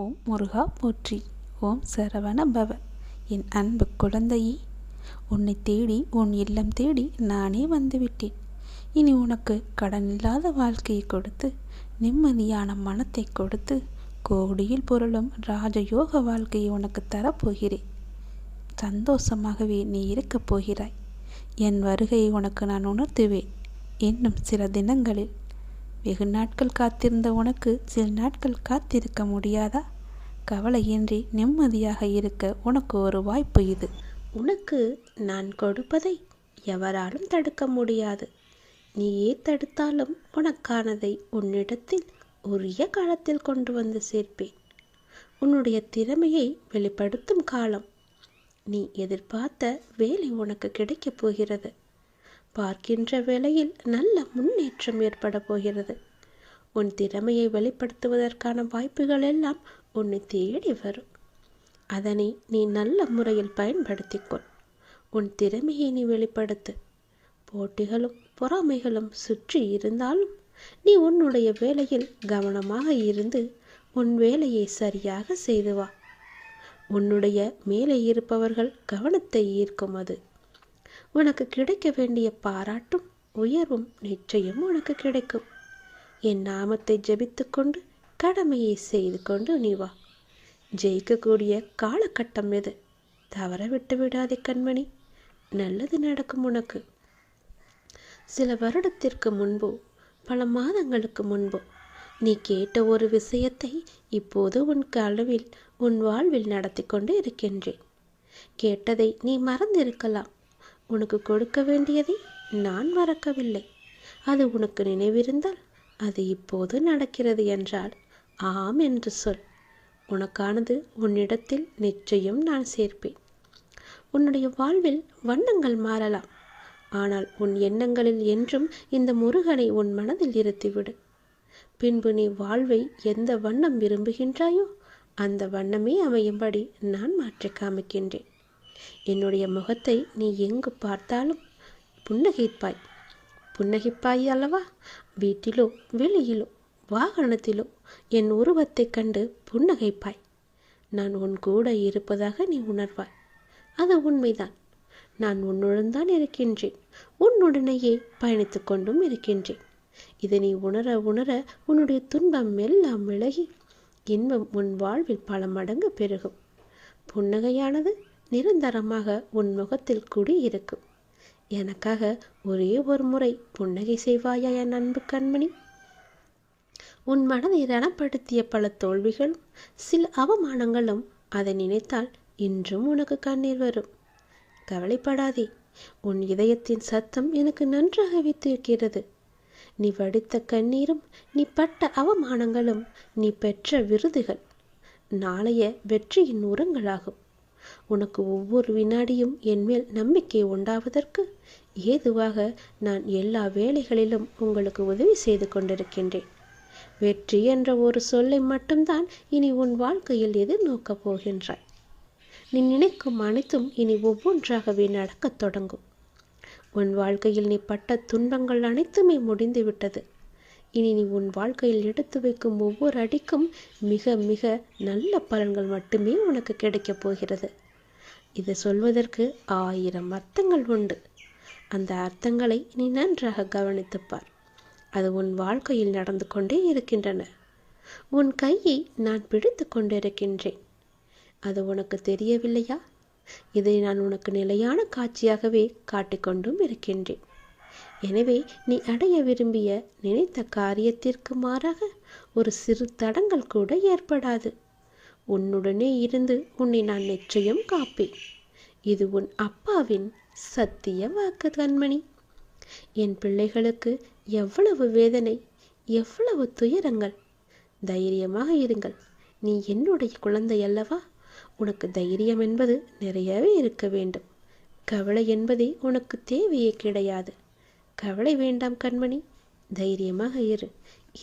ஓம் முருகா போற்றி. ஓம் சரவண பவ என் அன்பு குழந்தையே உன்னை தேடி உன் இல்லம் தேடி நானே வந்துவிட்டேன். இனி உனக்கு கடன் இல்லாத வாழ்க்கையை கொடுத்து நிம்மதியான மனத்தை கொடுத்து கோடியில் பொருளும் ராஜயோக வாழ்க்கையை உனக்கு தரப்போகிறேன். சந்தோஷமாகவே நீ இருக்கப் போகிறாய். என் வருகையை உனக்கு நான் உணர்த்துவேன். இன்னும் சில தினங்களில் வெகு நாட்கள் காத்திருந்த உனக்கு சில நாட்கள் காத்திருக்க முடியாதா? கவலையின்றி நிம்மதியாக இருக்க உனக்கு ஒரு வாய்ப்பு இது. உனக்கு நான் கொடுப்பதை எவராலும் தடுக்க முடியாது. நீயே தடுத்தாலும் உனக்கானதை உன்னிடத்தில் உரிய காலத்தில் கொண்டு வந்து சேர்ப்பேன். உன்னுடைய திறமையை வெளிப்படுத்தும் காலம். நீ எதிர்பார்த்த வேலை உனக்கு கிடைக்கப் போகிறது. பார்க்கின்ற வேளையில் நல்ல முன்னேற்றம் ஏற்பட போகிறது. உன் திறமையை வெளிப்படுத்துவதற்கான வாய்ப்புகள் எல்லாம் உன்னை தேடி வரும். அதனை நீ நல்ல முறையில் பயன்படுத்திக்கொள். உன் திறமையை நீ வெளிப்படுத்து. போட்டிகளும் பொறாமைகளும் சுற்றி இருந்தாலும் நீ உன்னுடைய வேலையில் கவனமாக இருந்து உன் வேலையை சரியாக செய்து வா. உன்னுடைய மேலே இருப்பவர்கள் கவனத்தை ஈர்க்கும் அது. உனக்கு கிடைக்க வேண்டிய பாராட்டும் உயர்வும் நிச்சயம் உனக்கு கிடைக்கும். என் நாமத்தை ஜபித்துக்கொண்டு கடமையை செய்து கொண்டு நீ வா. ஜெயிக்கக்கூடிய காலகட்டம் எது தவற விட்டு விடாதே கண்மணி. நல்லது நடக்கும் உனக்கு. சில வருடத்திற்கு முன்போ பல மாதங்களுக்கு முன்போ நீ கேட்ட ஒரு விஷயத்தை இப்போது உன் கனவில் உன் வாழ்வில் நடத்தி கொண்டு இருக்கின்றேன். கேட்டதை நீ மறந்திருக்கலாம். உனக்கு கொடுக்க வேண்டியதை நான் மறக்கவில்லை. அது உனக்கு நினைவிருந்தால் அது இப்போது நடக்கிறது என்றால் ஆம் என்று சொல். உனக்கானது உன்னிடத்தில் நிச்சயம் நான் சேர்ப்பேன். உன்னுடைய வாழ்வில் வண்ணங்கள் மாறலாம். ஆனால் உன் எண்ணங்களில் என்றும் இந்த முருகனை உன் மனதில் இருத்திவிடு. பின்பு நீ வாழ்வை எந்த வண்ணம் விரும்புகின்றாயோ அந்த வண்ணமே அமையும்படி நான் மாற்றி காமிக்கின்றேன். என்னுடைய முகத்தை நீ எங்கு பார்த்தாலும் புன்னகைப்பாய். புன்னகைப்பாய் அல்லவா? வீட்டிலோ வெளியிலோ வாகனத்திலோ என் உருவத்தைக் கண்டு புன்னகைப்பாய். நான் உன் கூட இருப்பதாக நீ உணர்வாய். அது உண்மைதான். நான் உன்னுடன் தான் இருக்கின்றேன். உன்னுடனேயே பயணித்து கொண்டும் இருக்கின்றேன். இதை நீ உணர உணர உன்னுடைய துன்பம் எல்லாம் விலகி இன்பம் உன் வாழ்வில் பல மடங்கு பெருகும். புன்னகையானது நிரந்தரமாக உன் முகத்தில் குடி இருக்கும் எனக்காக ஒரே ஒரு முறை புன்னகை செய்வாயா என் அன்பு கண்மணி? உன் மனதை ரணப்படுத்திய பல தோல்விகளும் சில அவமானங்களும் அதை நினைத்தால் இன்றும் உனக்கு கண்ணீர் வரும். கவலைப்படாதே உன் இதயத்தின் சத்தம் எனக்கு நன்றாக வைத்திருக்கிறது. நீ வடித்த கண்ணீரும் நீ பட்ட அவமானங்களும் நீ பெற்ற விருதுகள் நாளைய வெற்றியின் உரங்களாகும். உனக்கு ஒவ்வொரு வினாடியும் என்மேல் நம்பிக்கை உண்டாவதற்கு ஏதுவாக நான் எல்லா வேலைகளிலும் உங்களுக்கு உதவி செய்து கொண்டிருக்கின்றேன். வெற்றி என்ற ஒரு சொல்லை மட்டும்தான் இனி உன் வாழ்க்கையில் எதிர்நோக்கப் போகின்றாய். நீ நினைக்கும் அனைத்தும் இனி ஒவ்வொன்றாகவே நடக்கத் தொடங்கும். உன் வாழ்க்கையில் நீ பட்ட துன்பங்கள் அனைத்துமே முடிந்துவிட்டது. இனி நீ உன் வாழ்க்கையில் எடுத்து வைக்கும் ஒவ்வொரு அடிக்கும் மிக மிக நல்ல பலன்கள் மட்டுமே உனக்கு கிடைக்கப் போகிறது. இதை சொல்வதற்கு ஆயிரம் அர்த்தங்கள் உண்டு. அந்த அர்த்தங்களை நீ நன்றாக கவனித்துப்பார். அது உன் வாழ்க்கையில் நடந்து கொண்டே இருக்கின்றன. உன் கையை நான் பிடித்து கொண்டிருக்கின்றேன். அது உனக்கு தெரியவில்லையா? இதை நான் உனக்கு நிலையான காட்சியாகவே காட்டிக்கொண்டும் இருக்கின்றேன். எனவே நீ அடைய விரும்பிய நினைத்த காரியத்திற்கு மாறாக ஒரு சிறு தடங்கள் கூட ஏற்படாது. உன்னுடனே இருந்து உன்னை நான் நிச்சயம் காப்பேன். இது உன் அப்பாவின் சத்திய வாக்கு கண்மணி. என் பிள்ளைகளுக்கு எவ்வளவு வேதனை எவ்வளவு துயரங்கள். தைரியமாக இருங்கள். நீ என்னுடைய குழந்தை அல்லவா? உனக்கு தைரியம் என்பது நிறையவே இருக்க வேண்டும். கவலை என்பதே உனக்கு தேவையே கிடையாது. கவலை வேண்டாம் கண்மணி. தைரியமாக இரு.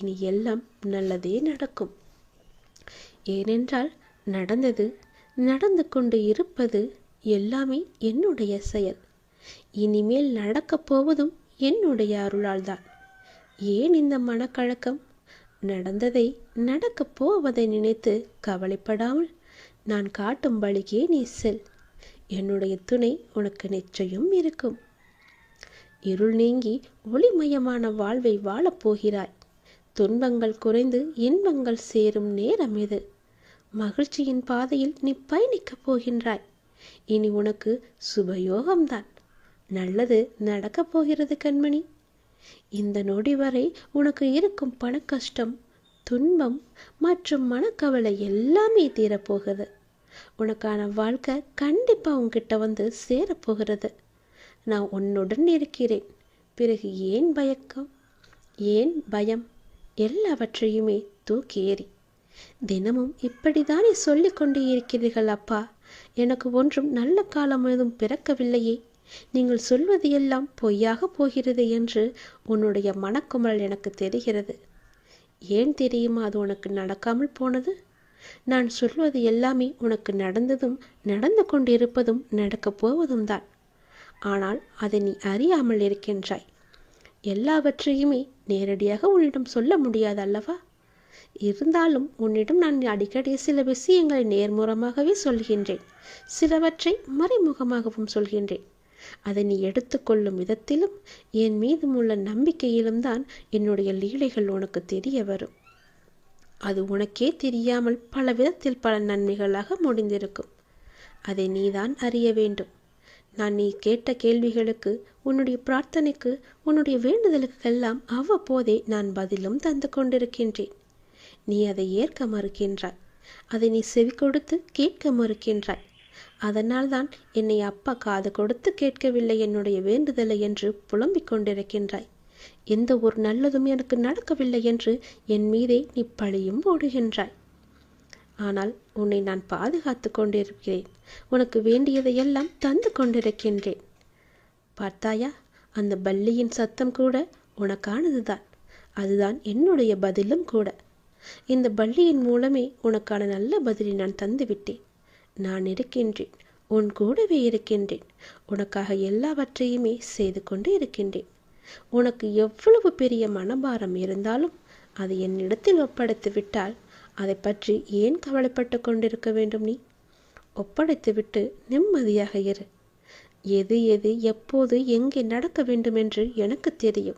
இனி எல்லாம் நல்லதே நடக்கும். ஏனென்றால் நடந்தது நடந்து கொண்டு இருப்பது எல்லாமே என்னுடைய செயல். இனிமேல் நடக்கப் போவதும் என்னுடைய அருளால்தான். ஏன் இந்த மனக்கழக்கம் நடந்ததை நடக்கப் போவதை நினைத்து கவலைப்படாமல் நான் காட்டும் வழியே நீ செல். என்னுடைய துணை உனக்கு நிச்சயம் இருக்கும். இருள் நீங்கி ஒளிமயமான வாழ்வை வாழப் போகிறாய். துன்பங்கள் குறைந்து இன்பங்கள் சேரும் நேரம் இது. மகிழ்ச்சியின் பாதையில் நீ பயணிக்கப் போகின்றாய். இனி உனக்கு சுபயோகம்தான். நல்லது நடக்கப் போகிறது கண்மணி. இந்த நொடி வரை உனக்கு இருக்கும் பணக்கஷ்டம் துன்பம் மற்றும் மனக்கவலை எல்லாமே தீரப்போகுது உனக்கான வாழ்க்கை கண்டிப்பாக உன்கிட்ட வந்து சேரப்போகிறது. நான் உன்னுடன் இருக்கிறேன். பிறகு ஏன் பயக்கம்? ஏன் பயம்? எல்லாவற்றையுமே தூக்கி ஏறி தினமும் இப்படித்தானே சொல்லிக் கொண்டே இருக்கிறீர்கள் அப்பா. எனக்கு ஒன்றும் நல்ல காலம் எதுவும் பிறக்கவில்லையே. நீங்கள் சொல்வது எல்லாம் பொய்யாக போகிறது என்று உன்னுடைய மனக்குமரல் எனக்கு தெரிகிறது. ஏன் தெரியுமா அது உனக்கு நடக்காமல் போனது? நான் சொல்வது எல்லாமே உனக்கு நடந்ததும் நடந்து கொண்டிருப்பதும் நடக்கப் போவதும் தான். ஆனால் அதை நீ அறியாமல் இருக்கின்றாய். எல்லாவற்றையுமே நேரடியாக உன்னிடம் சொல்ல முடியாது அல்லவா? இருந்தாலும் உன்னிடம் நான் அடிக்கடி சில விஷயங்களை நேர்முறமாகவே சொல்கின்றேன். சிலவற்றை மறைமுகமாகவும் சொல்கின்றேன். அதை நீ எடுத்துக்கொள்ளும் விதத்திலும் என் மீதும் உள்ள நம்பிக்கையிலும் தான் என்னுடைய லீலைகள் உனக்கு தெரிய வரும். அது உனக்கே தெரியாமல் பல விதத்தில் பல நன்மைகளாக முடிந்திருக்கும். அதை நீதான் அறிய வேண்டும். நான் நீ கேட்ட கேள்விகளுக்கு உன்னுடைய பிரார்த்தனைக்கு உன்னுடைய வேண்டுதலுக்கெல்லாம் அவ்வப்போதே நான் பதிலும் தந்து கொண்டிருக்கின்றேன். நீ அதை ஏற்க மறுக்கின்றாய். அதை நீ செவி கொடுத்து கேட்க மறுக்கின்றாய். அதனால்தான் என்னை அப்பா காது கொடுத்து கேட்கவில்லை. என்னுடைய வேண்டுதலை என்று புலம்பிக் கொண்டிருக்கின்றாய். எந்த ஒரு நல்லதும் எனக்கு நடக்கவில்லை என்று என் மீதே நீ பழியும் ஓடுகின்றாய் ஆனால் உன்னை நான் பாதுகாத்து கொண்டிருக்கிறேன். உனக்கு வேண்டியதையெல்லாம் தந்து கொண்டிருக்கின்றேன். பார்த்தாயா அந்த பள்ளியின் சத்தம் கூட உனக்கானதுதான். அதுதான் என்னுடைய பதிலும் கூட. இந்த பள்ளியின் மூலமே உனக்கான நல்ல பதிலை நான் தந்துவிட்டேன். நான் இருக்கின்றேன். உன் கூடவே இருக்கின்றேன். உனக்காக எல்லாவற்றையுமே செய்து கொண்டு இருக்கின்றேன். உனக்கு எவ்வளவு பெரிய மனபாரம் இருந்தாலும் அதை என்னிடத்தில் ஒப்படைத்து விட்டால் அதை பற்றி ஏன் கவலைப்பட்டு கொண்டிருக்க வேண்டும் நீ? ஒப்படைத்துவிட்டு நிம்மதியாக இரு. எது எது எப்போது எங்கே நடக்க வேண்டும் என்று எனக்கு தெரியும்.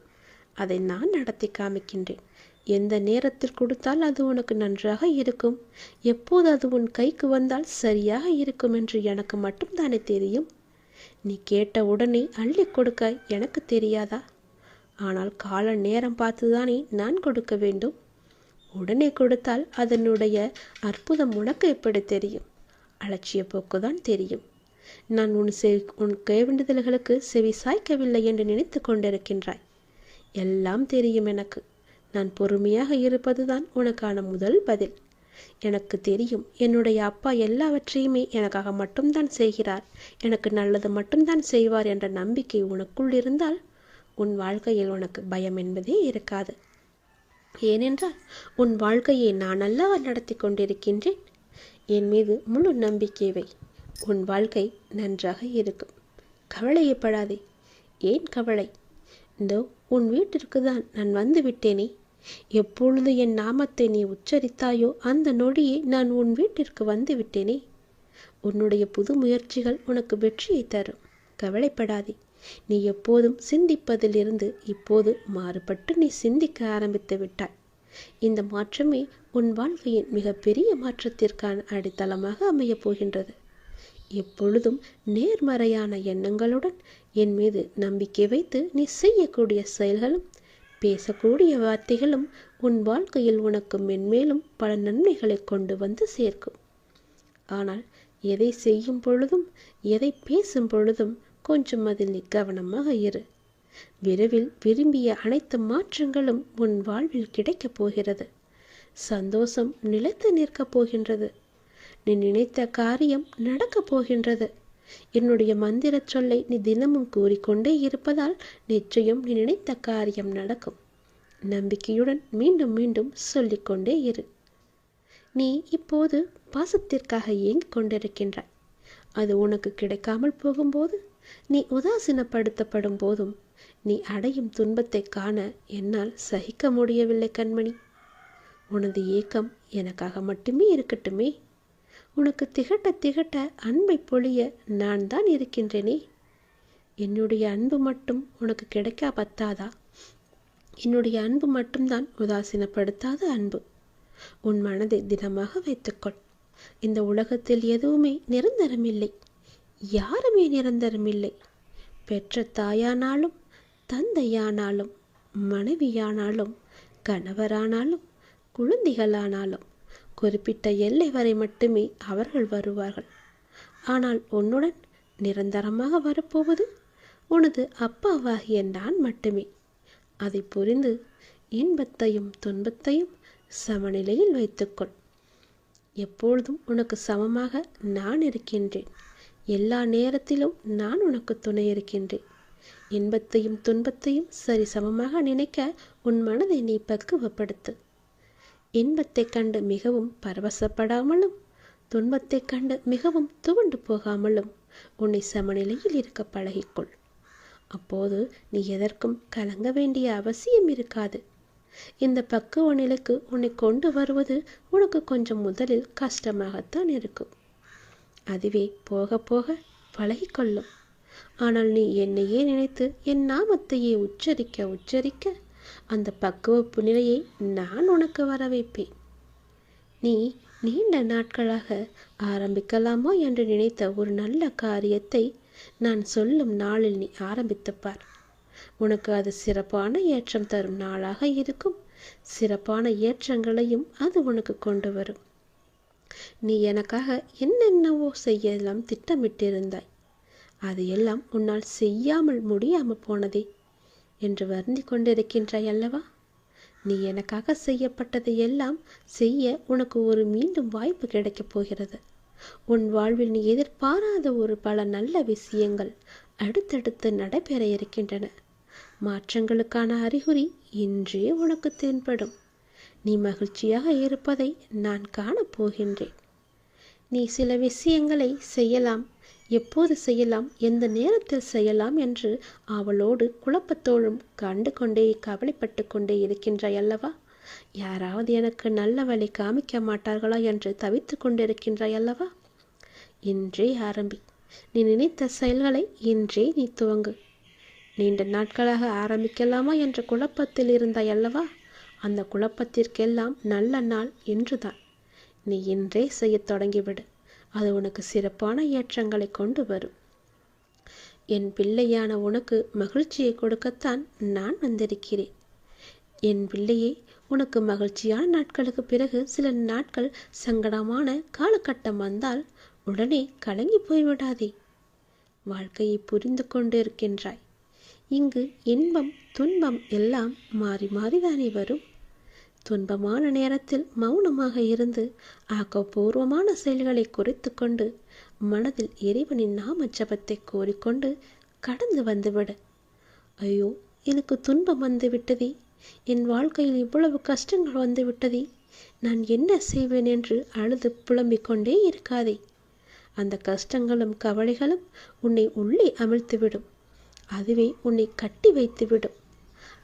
அதை நான் நடத்தி காமிக்கின்றேன். எந்த நேரத்தில் கொடுத்தால் அது உனக்கு நன்றாக இருக்கும். எப்போது அது உன் கைக்கு வந்தால் சரியாக இருக்கும் என்று எனக்கு மட்டும்தானே தெரியும். நீ கேட்ட உடனே அள்ளி கொடுக்க எனக்கு தெரியாதா? ஆனால் கால நேரம் பார்த்துதானே நான் கொடுக்க வேண்டும். உடனே கொடுத்தால் அதனுடைய அற்புதம் உனக்கு எப்படி தெரியும்? அலட்சிய போக்குதான் தெரியும். நான் உன் செவி உன் கேவேண்டுதல்களுக்கு செவி சாய்க்கவில்லை என்று நினைத்து கொண்டிருக்கின்றாய். எல்லாம் தெரியும் எனக்கு. நான் பொறுமையாக இருப்பதுதான் உனக்கான முதல் பதில். எனக்கு தெரியும் என்னுடைய அப்பா எல்லாவற்றையுமே எனக்காக மட்டும்தான் செய்கிறார். எனக்கு நல்லது மட்டும்தான் செய்வார் என்ற நம்பிக்கை உனக்குள் இருந்தால் உன் வாழ்க்கையில் உனக்கு பயம் என்பதே இருக்காது. ஏனென்றால் உன் வாழ்க்கையை நான் அல்லவா நடத்தி கொண்டிருக்கின்றேன். என் மீது முழு நம்பிக்கை வை. உன் வாழ்க்கை நன்றாக இருக்கும். கவலையப்படாதே. ஏன் கவலை? இதோ உன் வீட்டிற்கு தான் நான் வந்து விட்டேனே. எப்பொழுது என் நாமத்தை நீ உச்சரித்தாயோ அந்த நொடியே நான் உன் வீட்டிற்கு வந்து விட்டேனே. உன்னுடைய புது முயற்சிகள் உனக்கு வெற்றியை தரும். கவலைப்படாதே. நீ எப்போதும் சிந்திப்பதிலிருந்து இப்போது மாறுபட்டு நீ சிந்திக்க ஆரம்பித்து விட்டாய். இந்த மாற்றமே உன் வாழ்க்கையின் மிகப்பெரிய மாற்றத்திற்கான அடித்தளமாக அமையப் போகின்றது. எப்பொழுதும் நேர்மறையான எண்ணங்களுடன் என் மீது நம்பிக்கை வைத்து நீ செய்யக்கூடிய செயல்களும் பேசக்கூடிய வார்த்தைகளும் உன் வாழ்க்கையில் உனக்கு மென்மேலும் பல நன்மைகளை கொண்டு வந்து சேர்க்கும். ஆனால் எதை செய்யும் பொழுதும் எதை பேசும் பொழுதும் கொஞ்சம் அதில் நீ கவனமாக இரு. விரைவில் விரும்பிய அனைத்து மாற்றங்களும் உன் வாழ்வில் கிடைக்கப் போகிறது. சந்தோஷம் நிலைத்து நிற்கப் போகின்றது. நீ நினைத்த காரியம் நடக்கப் போகின்றது. என்னுடைய மந்திரச் சொல்லை நீ தினமும் கூறிக்கொண்டே இருப்பதால் நிச்சயம் நீ நினைத்த காரியம் நடக்கும். நம்பிக்கையுடன் மீண்டும் மீண்டும் சொல்லிக்கொண்டே இரு. நீ இப்போது பாசத்திற்காக ஏங்கிக் கொண்டிருக்கின்றாய். அது உனக்கு கிடைக்காமல் போகும்போது நீ உதாசீனப்படுத்தப்படும் போதும் நீ அடையும் துன்பத்தை காண என்னால் சகிக்க முடியவில்லை கண்மணி. உனது ஏக்கம் எனக்காக மட்டுமே இருக்கட்டுமே. உனக்கு திகட்ட திகட்ட அன்பை பொழிய நான் தான் இருக்கின்றேனே. என்னுடைய அன்பு மட்டும் உனக்கு கிடைக்கா பத்தாதா? என்னுடைய அன்பு மட்டும்தான் உதாசீனப்படுத்தாத அன்பு. உன் மனதை தினமாக வைத்துக்கொள். இந்த உலகத்தில் எதுவுமே நிரந்தரமில்லை. யாருமே நிரந்தரமில்லை. பெற்ற தாயானாலும் தந்தையானாலும் மனைவியானாலும் கணவரானாலும் குழந்தைகளானாலும் குறிப்பிட்ட எல்லை வரை மட்டுமே அவர்கள் வருவார்கள். ஆனால் உன்னுடன் நிரந்தரமாக வரப்போவது உனது அப்பாவாகிய நான் மட்டுமே. அதை புரிந்து இன்பத்தையும் துன்பத்தையும் சமநிலையில் வைத்துக்கொள். எப்பொழுதும் உனக்கு சமமாக நான் இருக்கின்றேன். எல்லா நேரத்திலும் நான் உனக்கு துணை இருக்கின்றேன். இன்பத்தையும் துன்பத்தையும் சரி சமமாக நினைக்க உன் மனதை நீ பக்குவப்படுத்து. இன்பத்தைக் கண்டு மிகவும் பரவசப்படாமலும் துன்பத்தைக் கண்டு மிகவும் துவண்டு போகாமலும் உன்னை சமநிலையில் இருக்க பழகிக்கொள். அப்போது நீ எதற்கும் கலங்க வேண்டிய அவசியம் இருக்காது. இந்த பக்குவ நிலைக்கு உன்னை கொண்டு வருவது உனக்கு கொஞ்சம் முதலில் கஷ்டமாகத்தான் இருக்கும். அதுவே போக போக பழகிக்கொள்ளும். ஆனால் நீ என்னையே நினைத்து என் நாமத்தையே உச்சரிக்க உச்சரிக்க அந்த பக்குவப்பு நிலையை நான் உனக்கு வர வைப்பேன் நீ நீண்ட நாட்களாக ஆரம்பிக்கலாமோ என்று நினைத்த ஒரு நல்ல காரியத்தை நான் சொல்லும் நாளில் நீ ஆரம்பித்துப்பார் உனக்கு அது சிறப்பான ஏற்றம் தரும் நாளாக இருக்கும். சிறப்பான ஏற்றங்களையும் அது உனக்கு கொண்டு வரும். நீ எனக்காக என்னென்னவோ செய்யலாம் திட்டமிட்டிருந்தாய். அது எல்லாம் உன்னால் செய்யாமல் முடியாமல் போனதே என்று வருந்தி கொண்டிருக்கின்றாய் அல்லவா நீ எனக்காக செய்யப்பட்டதை எல்லாம் செய்ய உனக்கு ஒரு மீண்டும் வாய்ப்பு கிடைக்கப் போகிறது. உன் வாழ்வில் நீ எதிர்பாராத ஒரு பல நல்ல விஷயங்கள் அடுத்தடுத்து நடைபெற இருக்கின்றன. மாற்றங்களுக்கான அறிகுறி இன்றே உனக்கு தென்படும். நீ மகிழ்ச்சியாக இருப்பதை நான் காணப்போகின்றேன் நீ சில விஷயங்களை செய்யலாம் எப்போது செய்யலாம் எந்த நேரத்தில் செய்யலாம் என்று அவளோடு குழப்பத்தோடும் கண்டு கொண்டே கவலைப்பட்டு கொண்டே இருக்கின்றாய் அல்லவா? யாராவது எனக்கு நல்ல வழி காமிக்க மாட்டார்களா என்று தவித்து கொண்டிருக்கின்றாய் அல்லவா? இன்றே ஆரம்பி. நீ நினைத்த செயல்களை இன்றே நீ துவங்கு. நீண்ட நாட்களாக ஆரம்பிக்கலாமா என்ற குழப்பத்தில் இருந்தாய் அல்லவா? அந்த குழப்பத்திற்கெல்லாம் நல்ல நாள் இன்றுதான். நீ இன்றே செய்யத் தொடங்கிவிடு. அது உனக்கு சிறப்பான ஏற்றங்களை கொண்டு வரும். என் பிள்ளையான உனக்கு மகிழ்ச்சியை கொடுக்கத்தான் நான் வந்திருக்கிறேன். என் பிள்ளையே உனக்கு மகிழ்ச்சியான நாட்களுக்கு பிறகு சில நாட்கள் சங்கடமான காலகட்டம் வந்தால் உடனே கலங்கி போய்விடாதே. வாழ்க்கையை புரிந்து கொண்டிருக்கின்றாய். இங்கு இன்பம் துன்பம் எல்லாம் மாறி மாறிதானே வரும். துன்பமான நேரத்தில் மௌனமாக இருந்து ஆக்கப்பூர்வமான செயல்களை குறித்து கொண்டு மனதில் இறைவனின் நாம ஜபத்தை கோரிக்கொண்டு கடந்து வந்துவிடு. ஐயோ எனக்கு துன்பம் வந்து விட்டதே. என் வாழ்க்கையில் இவ்வளவு கஷ்டங்கள் வந்து விட்டதே. நான் என்ன செய்வேன் என்று அழுது புலம்பிக் கொண்டே இருக்காதே. அந்த கஷ்டங்களும் கவலைகளும் உன்னை உள்ளே அமிழ்த்துவிடும். அதுவே உன்னை கட்டி வைத்துவிடும்.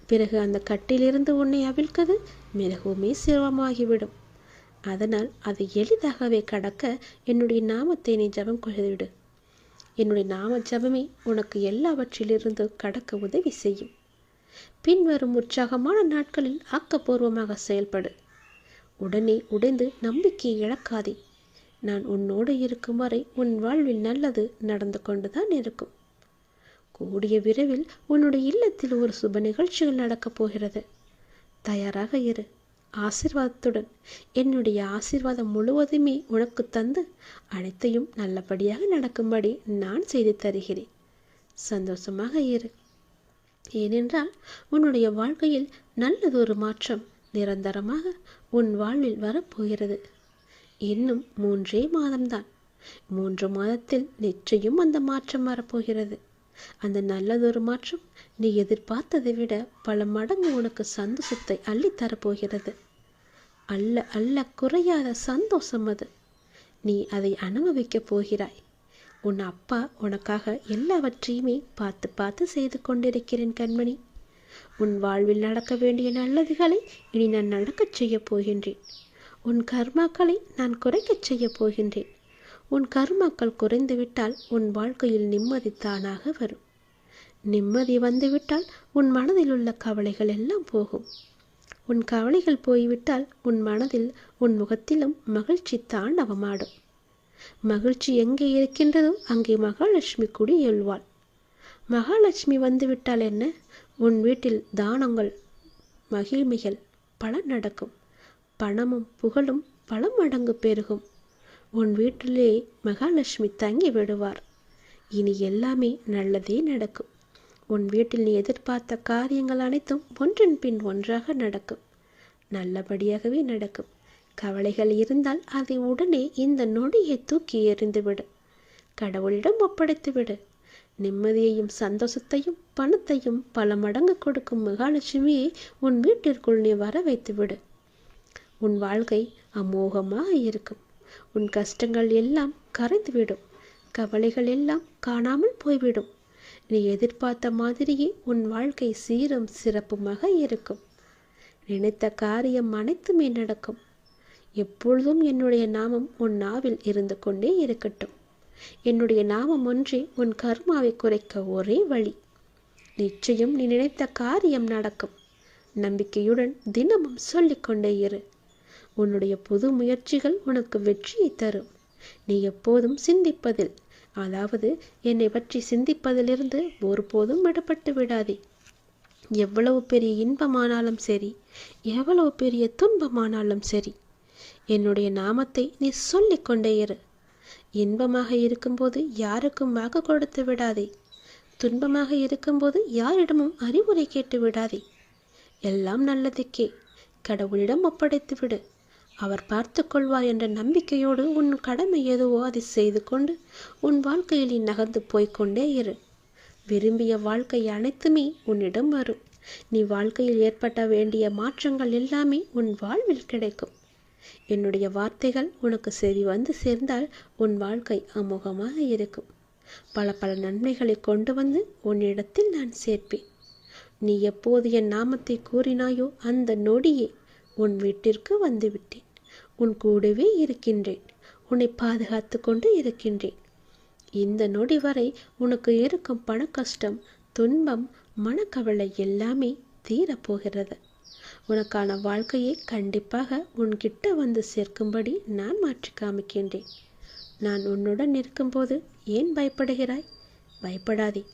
பிறகு அந்த கட்டிலிருந்து உன்னை அவிழ்க்கது மிகவுமே சிரமமாகிவிடும் அதனால் அதை எளிதாகவே கடக்க என்னுடைய நாமத்தை நீ ஜபம் கொள்ளுவிடு என்னுடைய நாம ஜபமே உனக்கு எல்லாவற்றிலிருந்து கடக்க உதவி செய்யும். பின்வரும் உற்சாகமான நாட்களில் ஆக்கப்பூர்வமாக செயல்படு. உடனே உடைந்து நம்பிக்கையை இழக்காதே. நான் உன்னோடு இருக்கும் வரை உன் வாழ்வில் நல்லது நடந்து கொண்டுதான் இருக்கும். கூடிய விரைவில் உன்னுடைய இல்லத்தில் ஒரு சுப நிகழ்ச்சிகள் நடக்கப் போகிறது. தயாராக இரு. ஆசிர்வாதத்துடன். என்னுடைய ஆசிர்வாதம் முழுவதுமே உனக்கு தந்து அனைத்தையும் நல்லபடியாக நடக்கும்படி நான் செய்து தருகிறேன். சந்தோஷமாக இரு. ஏனென்றால் உன்னுடைய வாழ்க்கையில் நல்லதொரு மாற்றம் நிரந்தரமாக உன் வாழ்வில் வரப்போகிறது. இன்னும் மூன்றே மாதம்தான். மூன்று மாதத்தில் நிச்சயம் அந்த மாற்றம் வரப்போகிறது. அந்த நல்லதொரு மாற்றம் நீ எதிர்பார்த்ததை விட பல மடங்கு உனக்கு சந்தோஷத்தை அள்ளித்தரப்போகிறது அல்ல அல்ல குறையாத சந்தோஷம் அது. நீ அதை அனுபவிக்கப் போகிறாய். உன் அப்பா உனக்காக எல்லாவற்றையுமே பார்த்து பார்த்து செய்து கொண்டிருக்கிறேன் கண்மணி. உன் வாழ்வில் நடக்க வேண்டிய நல்லதுகளை இனி நான் நடக்கச் செய்யப் போகின்றேன். உன் கர்மாக்களை நான் குறைக்கச் செய்யப் போகின்றேன். உன் கர்மாக்கள் குறைந்துவிட்டால் உன் வாழ்க்கையில் நிம்மதி தானாக வரும். நிம்மதி வந்துவிட்டால் உன் மனதில் உள்ள கவலைகள் எல்லாம் போகும். உன் கவலைகள் போய்விட்டால் உன் மனதில் உன் முகத்திலும் மகிழ்ச்சி தாண்டவமாடும் மகிழ்ச்சி எங்கே இருக்கின்றதோ அங்கே மகாலட்சுமி குடி எழுவாள். மகாலட்சுமி வந்துவிட்டால் என்ன? உன் வீட்டில் தானங்கள் மகிழ்மைகள் பல நடக்கும். பணமும் புகழும் பல மடங்கு பெருகும். உன் வீட்டிலே மகாலட்சுமி தங்கி விடுவார். இனி எல்லாமே நல்லதே நடக்கும். உன் வீட்டில் நீ எதிர்பார்த்த காரியங்கள் அனைத்தும் ஒன்றின் பின் ஒன்றாக நடக்கும். நல்லபடியாகவே நடக்கும். கவலைகள் இருந்தால் அதை உடனே இந்த நொடியை தூக்கி எறிந்துவிடு. கடவுளிடம் ஒப்படைத்துவிடு. நிம்மதியையும் சந்தோஷத்தையும் பணத்தையும் பல மடங்கு கொடுக்கும் மகாலட்சுமியை உன் வீட்டிற்குள் நீ வர வைத்துவிடு உன் வாழ்க்கை அமோகமாக இருக்கும். உன் கஷ்டங்கள் எல்லாம் கரைந்துவிடும். கவலைகள் எல்லாம் காணாமல் போய்விடும். நீ எதிர்பார்த்த மாதிரியே உன் வாழ்க்கை சீரும் சிறப்புமாக இருக்கும். நினைத்த காரியம் அனைத்துமே நடக்கும். எப்பொழுதும் என்னுடைய நாமம் உன் நாவில் இருந்து கொண்டே இருக்கட்டும். என்னுடைய நாமம் ஒன்றே உன் கர்மாவை குறைக்க ஒரே வழி. நிச்சயம் நீ நினைத்த காரியம் நடக்கும். நம்பிக்கையுடன் தினமும் சொல்லிக்கொண்டே இரு. உன்னுடைய புது முயற்சிகள் உனக்கு வெற்றியை தரும். நீ எப்போதும் சிந்திப்பதில் அதாவது என்னை பற்றி சிந்திப்பதிலிருந்து ஒருபோதும் விடப்பட்டு விடாதே. எவ்வளவு பெரிய இன்பமானாலும் சரி எவ்வளவு பெரிய துன்பமானாலும் சரி என்னுடைய நாமத்தை நீ சொல்லிக்கொண்டே இரு. இன்பமாக இருக்கும்போது யாருக்கும் வாக்கு கொடுத்து விடாதே. துன்பமாக இருக்கும்போது யாரிடமும் அறிவுரை கேட்டு விடாதே. எல்லாம் நல்லதுக்கே கடவுளிடம் ஒப்படைத்து விடு. அவர் பார்த்து கொள்வார் என்ற நம்பிக்கையோடு உன் கடமை எதுவோ அதை செய்து கொண்டு உன் வாழ்க்கையில் நீ நகர்ந்து போய்க்கொண்டே இரு. விரும்பிய வாழ்க்கை அனைத்துமே உன்னிடம் வரும். நீ வாழ்க்கையில் ஏற்பட்ட வேண்டிய மாற்றங்கள் எல்லாமே உன் வாழ்வில் கிடைக்கும். என்னுடைய வார்த்தைகள் உனக்கு செவி வந்து சேர்ந்தால் உன் வாழ்க்கை அமோகமாக இருக்கும். பல பல நன்மைகளை கொண்டு வந்து உன்னிடத்தில் நான் சேர்ப்பேன். நீ எப்போது என் நாமத்தை கூறினாயோ அந்த நொடியே உன் வீட்டிற்கு வந்துவிட்டேன். உன் கூடவே இருக்கின்றேன். உன்னை பாதுகாத்து கொண்டு இருக்கின்றேன். இந்த நொடி வரை உனக்கு இருக்கும் பண கஷ்டம் துன்பம் மனக்கவலை எல்லாமே தீரப்போகிறது. உனக்கான வாழ்க்கையை கண்டிப்பாக உன்கிட்ட வந்து சேர்க்கும்படி நான் மாற்றி காமிக்கின்றேன். நான் உன்னுடன் இருக்கும்போது ஏன் பயப்படுகிறாய்? பயப்படாதே.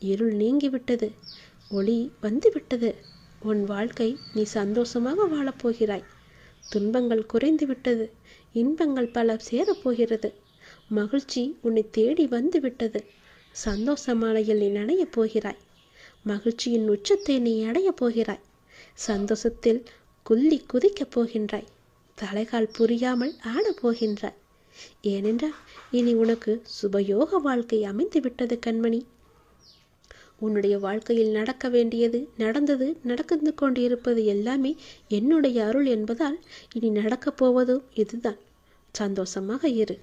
இருள் நீங்கிவிட்டது. ஒளி வந்துவிட்டது. உன் வாழ்க்கை நீ சந்தோஷமாக வாழப்போகிறாய். துன்பங்கள் குறைந்து விட்டது இன்பங்கள் பல சேரப்போகிறது. மகிழ்ச்சி உன்னை தேடி வந்து விட்டது சந்தோஷ மாலையில் நீ நனையப் போகிறாய். மகிழ்ச்சியின் உச்சத்தை நீ அடையப் போகிறாய். சந்தோஷத்தில் குள்ளி குதிக்கப் போகின்றாய். தலைகால் புரியாமல் ஆடப் போகின்றாய். ஏனென்றால் இனி உனக்கு சுபயோக வாழ்க்கை அமைந்து விட்டது கண்மணி. உன்னுடைய வாழ்க்கையில் நடக்க வேண்டியது நடந்தது நடந்து கொண்டிருப்பது எல்லாமே என்னுடைய அருள் என்பதால் இனி நடக்கப் போவதும் இதுதான். சந்தோஷமாக இரு.